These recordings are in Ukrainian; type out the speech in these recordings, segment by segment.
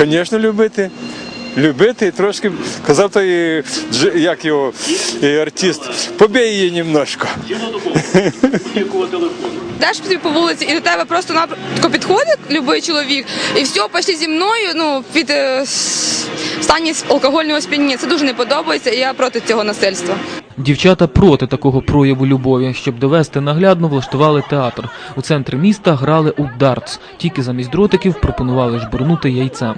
Звісно, любити. Любити і трошки казав той, дж- як його е, артист, побій її немножко. Даш собі по вулиці, і до тебе просто напрямку підходить любий чоловік, і все, пішли зі мною, ну, під е, стані алкогольного сп'яніння. Це дуже не подобається, і я проти цього насильства. Дівчата проти такого прояву любові, щоб довести наглядно, влаштували театр. У центрі міста грали у дартс. Тільки замість дротиків пропонували жбурнути яйцем.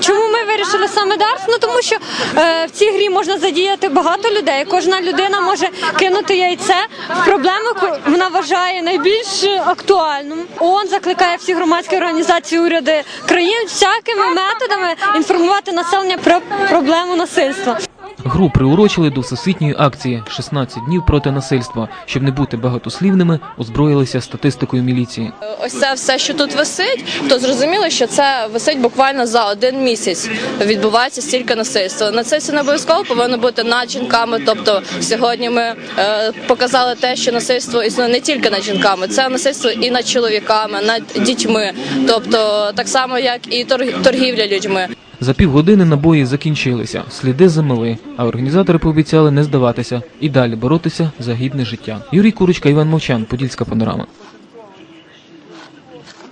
Чому ми вирішили саме Дарс. Ну тому що е, в цій грі можна задіяти багато людей. Кожна людина може кинути яйце в проблему, вона вважає найбільш актуальним. ООН закликає всі громадські організації, уряди країн всякими методами інформувати населення про проблему насильства. Гру приурочили до всесвітньої акції «16 днів проти насильства. Щоб не бути багатослівними, озброїлися статистикою міліції. Ось це все, що тут висить, то зрозуміло, що це висить буквально за один місяць. Відбувається стільки насильства. На це все не обов'язково повинно бути над жінками. Тобто сьогодні ми е, показали те, що насильство існує не тільки над жінками, це насильство і над чоловіками, над дітьми. Тобто так само, як і торг- торгівля людьми. За півгодини набої закінчилися, сліди замили, а організатори пообіцяли не здаватися і далі боротися за гідне життя. Юрій Курочка, Іван Мовчан, Подільська панорама.